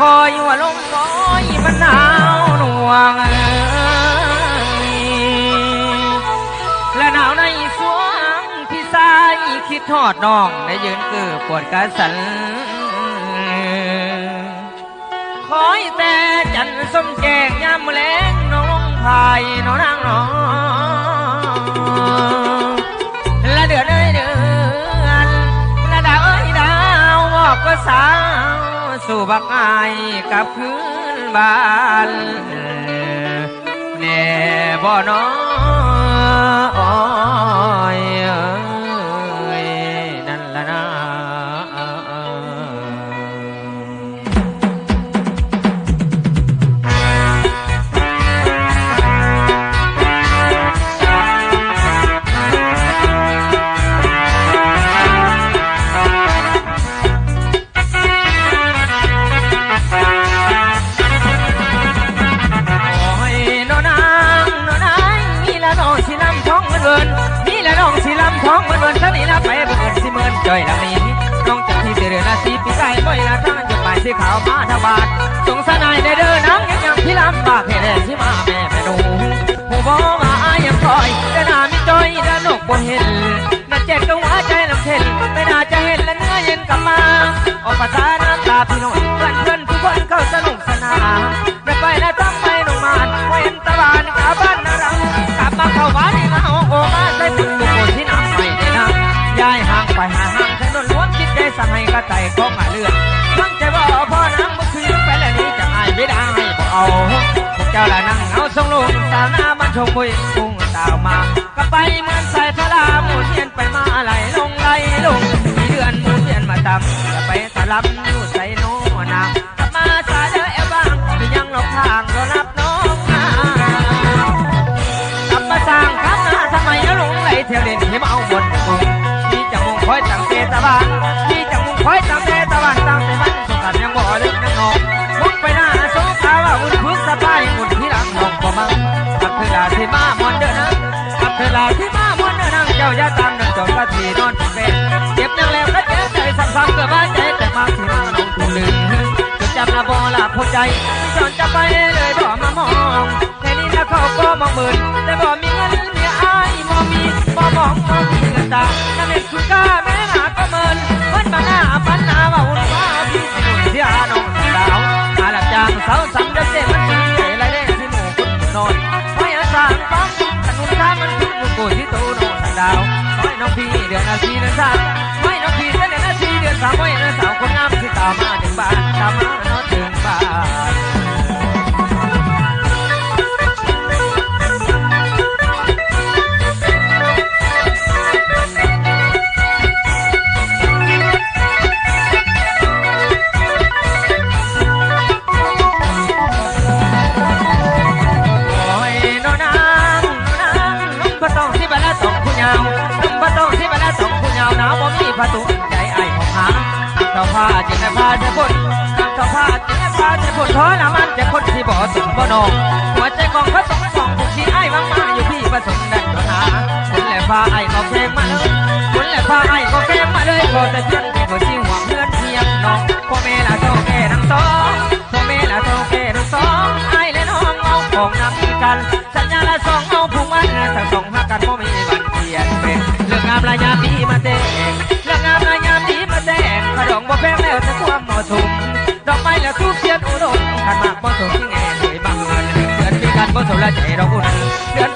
คอยว่าลมน้อยมันหนาวหน่วง และหนาวในสวงพี่สายคิดทอดน้องได้ยืนเกือปวดกระสันคอยแต่จันทร์ส้มแจงยามแมลงน้องลงพายน้องนางน้องและเดือนเอ้ยเดือนและดาวเอ้ยดาวบอกก็สา สู่บักอายกับพื้นบ้านแน่บ่น้อ ย่อยละมีน้องจากที่เดือนาซีปีใก่บ่อยละทางจุดหมายสีขาวมาทางบ้าทสงสารนายในเด้อนังยังยังพี่ลำบากแห่แดนที่มาแม่แม่นูหูบ่มาอายยังคอยแต่น้ามีจ้อยและนกบ่เห็นน่าเจ็บก็หัวใจลำเข็นไม่น่าจะเห็นและเนื้อเย็นกลับมาออกภาษาน้ำตาพี่น้อง กระต่ายของหาเลือดตั้งใจว่าพ่อนางบุคืนไปแล้วนี้จะอายไม่ได้บอกเอาพวกเจ้าละนั่งเอาทรงลุงสาวหน้ามันชมมุยพุ่งสาวมาก็ไปเหมือนสายทลาหมุนเวียนไปมาไหลลงไหลลงมีเดือนหมุนเวียนมาตำจะไปตะลับอยู่ใส่โน่นางกลับมาสาเด้อแอบบ้างที่ยังหลบทางรอรับน้องมากลับมาสร้างครับนาทำไมเอาลงไหลเที่ยวเด่นให้มาเอาบนกรุงที่จังมุงคอยตั้ ลาที่มามวนนังเจ้าอย่าตามนังจอดกะทีนอนเป็นเจ็บยังแล้วก็เจ็บใจซ้ำๆเกือบว่าใจแต่มาที่น้องน้องตูลึงจะจำละบอละพอใจจนจะไปเลยบ่มามองแค่นี้นะเขาก็มองหมือนแต่บ่มีเงินเมียอายบ่มีบ่มองบ่มีเงินตา นุ่งผ้าตองที่บาละตองผู้ยาวหนาวบ่มีผ้าตุ้ใจไอ้ของหาเจ้าผ้าจึงได้ผ้าจะพ้นเจ้าผ้าจึงได้ผ้าจะพ้นท้อละมันจะคนที่บ่สมบ่นองหัวใจของพระสงฆ์สองผู้ที่ไอ้มังมาอยู่พี่ประสงค์ดันโดนหาคุณแหละผ้าไอ้ก็เพลงมาเลยคุณแหละผ้าไอ้ก็เพลงมาเลยขอแต่เพียงแค่คนที่หวังเพื่อนเพียงน้องพ่อแม่ละเจ้าแก่ทั้งสองพ่อแม่ละเจ้าแก่ทั้งสองไอ้และน้องเอาของนำกันสัญญาละสองเอาผูกมันทั้งสองหักกันพราะมีายามดีมาแต่งเรื่องงามายามดีมาแต่งขดองบ่แพงแล้วแต่ความเหมาะสมดอกไม้แล้วทูบเทียนอุดมขันมากบ่สมที่แง่เลยบางเงินเดือนปีกันบ่สมละใจดอกอุ่นเดือน